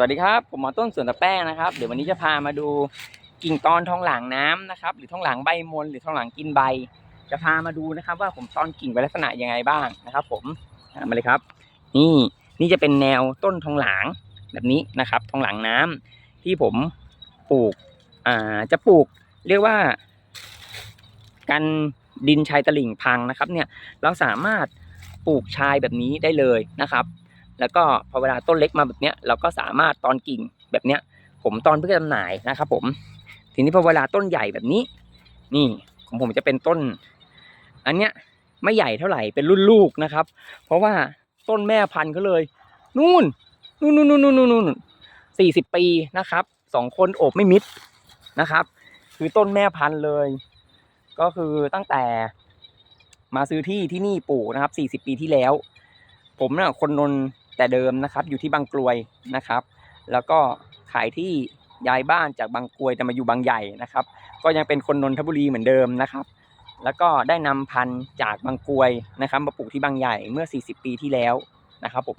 สวัสดีครับ ผมหมอต้นสวนตะแป้งนะครับ เดี๋ยววันนี้จะพามาดูกิ่งตอนทองหลางน้ำนะครับ หรือทองหลางใบมนหรือทองหลางกินใบ จะพามาดูนะครับ ว่าผมตอนกิ่งไปลักษณะยังไงบ้างนะครับ ผมมาเลยครับ นี่นี่จะเป็นแนวต้นทองหลางแบบนี้นะครับ ทองหลางน้ำที่ผมปลูกอ่าจะปลูกเรียกว่า กันดินชายตลิ่งพังนะครับ เนี่ยเราสามารถปลูกชายแบบนี้ได้เลยนะครับ แล้วก็พอเวลาต้นเล็กมาแบบเนี้ยเราก็สามารถตอนกิ่งแบบเนี้ย ผมตอนเพื่อจำหน่ายนะครับผม ทีนี้พอเวลาต้นใหญ่แบบนี้ นี่ของผมจะเป็นต้น อันเนี้ยไม่ใหญ่เท่าไหร่เป็นรุ่นลูกนะครับ เพราะว่าต้นแม่พันธุ์เขาเลย นู่นนู่นนู่นนู่นนู่นนู่นสี่สิบปีนะครับสองคนโอบไม่มิดนะครับ คือต้นแม่พันธุ์เลย ก็คือตั้งแต่มาซื้อที่ที่นี่ปลูกนะครับสี่สิบปีที่แล้ว ผมเนี่ยคนนน แต่เดิมนะครับอยู่ที่บางกลวยนะครับ แล้วก็ขายที่ย้ายบ้านจากบางกลวยแต่มาอยู่บางใหญ่นะครับ ก็ยังเป็นคนนนทบุรีเหมือนเดิมนะครับ แล้วก็ได้นำพันธุ์จากบางกลวยนะครับมาปลูกที่บางใหญ่เมื่อ 40 ปีที่แล้วนะครับ ผม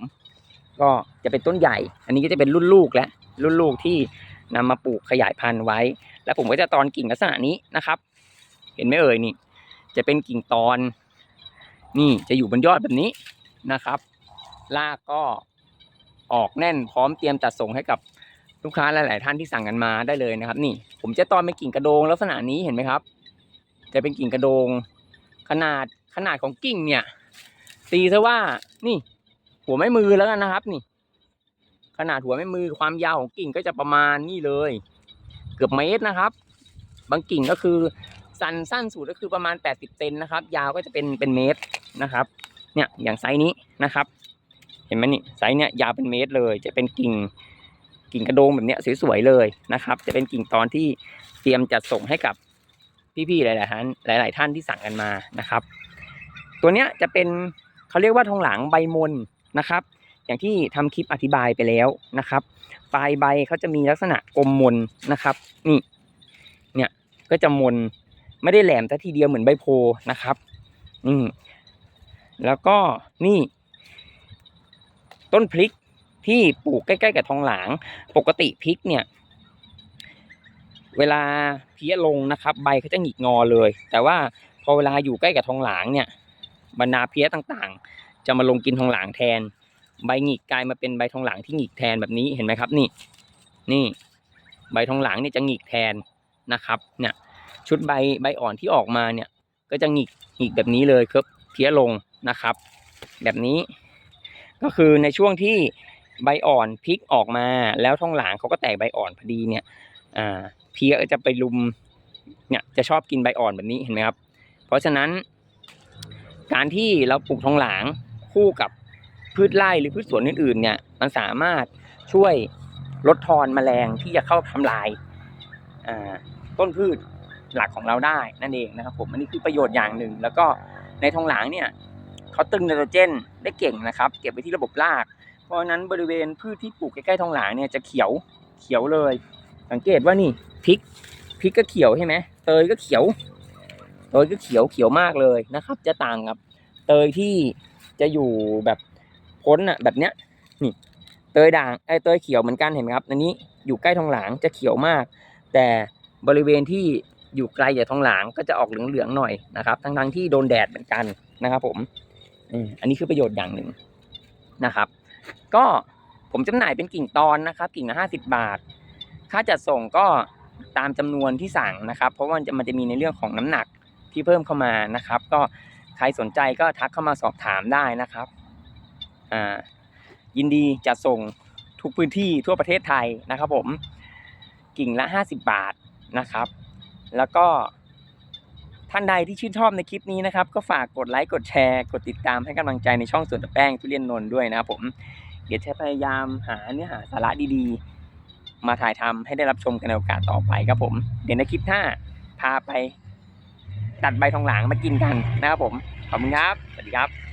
ก็จะเป็นต้นใหญ่ อันนี้ก็จะเป็นรุ่นลูกแล้วรุ่นลูกที่นำมาปลูกขยายพันธุ์ไว้ แล้วผมก็จะตอนกิ่งลักษณะนี้นะครับ เห็นไหมเอ่ยนี่ จะเป็นกิ่งตอน นี่จะอยู่บนยอดแบบนี้นะครับ รากก็ออกแน่นพร้อมเตรียมจัดส่งให้กับลูกค้าหลาย ๆ ท่านที่สั่งกันมาได้เลยนะครับ นี่ผมจะตอนเป็นกิ่งกระโดงลักษณะนี้เห็นไหมครับ จะเป็นกิ่งกระโดง ขนาดขนาดของกิ่งเนี่ยตีซะว่านี่ หัวแม่มือแล้วกันนะครับ นี่ ขนาดหัวแม่มือความยาวของกิ่งก็จะประมาณนี่เลย เกือบเมตรนะครับ บางกิ่งก็คือสั้นสั้นสุดก็คือประมาณ 80เซนนะครับ ยาวก็จะเป็นเป็นเมตรนะครับ เนี่ยอย่างไซส์นี้นะครับ เห็นไหมนี่ไซส์เนี่ยยาวเป็นเมตรเลย จะเป็นกิ่งกิ่งกระโดงแบบเนี้ยสวยๆเลยนะครับ จะเป็นกิ่งตอนที่เตรียมจัดส่งให้กับพี่ๆหลายๆท่านหลาย ๆ ท่านที่สั่งกันมานะครับ ตัวเนี้ยจะเป็นเขาเรียกว่าทองหลางใบมนนะครับ อย่างที่ทำคลิปอธิบายไปแล้วนะครับ ปลายใบเขาจะมีลักษณะกลมมนนะครับนี่เนี่ยก็จะมนไม่ได้แหลมแต่ทีเดียวเหมือนใบโพนะครับอืมแล้วก็นี่ ต้นพริกที่ปลูกใกล้ๆกับทองหลาง ปกติพริกเนี่ย เวลาเพี้ยลงนะครับ ใบเขาจะหงิกงอเลย แต่ว่าพอเวลาอยู่ใกล้กับทองหลางเนี่ยบรรดาเพี้ยต่างๆ จะมาลงกินทองหลางแทน ใบหงิกกลายมาเป็นใบทองหลางที่หงิกแทนแบบนี้เห็นไหมครับ นี่ นี่ ใบทองหลางเนี่ยจะหงิกแทนนะครับ เนี่ย ชุดใบใบอ่อนที่ออกมาเนี่ย ก็จะหงิกหงิกแบบนี้เลยครับเพี้ยลงนะครับ แบบนี้ ก็คือในช่วงที่ใบอ่อนพลิกออกมา แล้วท้องหลางเขาก็แตกใบอ่อนพอดีเนี่ยอ่าเพียจะไปลุมเนี่ยจะชอบกินใบอ่อนแบบนี้เห็นไหมครับ เพราะฉะนั้น การที่เราปลูกท้องหลางคู่กับพืชไร่หรือพืชสวนอื่นๆเนี่ยมันสามารถช่วยลดทอนแมลงที่จะเข้าทำลายอ่าต้นพืชหลักของเราได้นั่นเองนะครับผมอันนี้คือประโยชน์อย่างหนึ่ง แล้วก็ในทองหลางเนี่ย เขาตึงไนโตรเจนได้เก่งนะครับ เก็บไว้ที่ระบบราก เพราะนั้นบริเวณพืชที่ปลูกใกล้ๆทองหลางเนี่ยจะเขียวเขียวเลย สังเกตว่านี่พริกพริกก็เขียวใช่ไหมเตยก็เขียวเตยก็เขียวเขียวมากเลยนะครับ จะต่างกับเตยที่จะอยู่แบบพ้นอะแบบเนี้ยนี่เตยด่างไอ้เตยเขียวเหมือนกันเห็นไหมครับอันนี้อยู่ใกล้ทองหลางจะเขียวมาก แต่บริเวณที่อยู่ไกลจากทองหลางก็จะออกเหลืองๆหน่อยนะครับ ทั้งๆที่โดนแดดเหมือนกันนะครับผม อันนี้คือประโยชน์อย่างหนึ่งนะครับ ก็ผมจำหน่ายเป็นกิ่งตอนนะครับ กิ่งละห้าสิบบาท ค่าจัดส่งก็ตามจำนวนที่สั่งนะครับ เพราะว่ามันจะมันจะมีในเรื่องของน้ำหนักที่เพิ่มเข้ามานะครับ ก็ใครสนใจก็ทักเข้ามาสอบถามได้นะครับอ่ายินดีจัดส่งทุกพื้นที่ทั่วประเทศไทยนะครับผมกิ่งละ 50 บาทนะครับ แล้วก็ ท่านใดที่ชื่นชอบในคลิปนี้นะครับ ก็ฝากกดไลค์กดแชร์กดติดตามให้กำลังใจในช่องส่วนตะแป้งทุเรียนนนด้วยนะครับผมเดี๋ยวจะพยายามหาเนื้อหาสาระดีๆ มาถ่ายทำให้ได้รับชมกันในโอกาสต่อไปครับผม เดี๋ยวในคลิปหน้าพาไปตัดใบทองหลางมากินกันนะครับผมขอบคุณครับสวัสดีครับ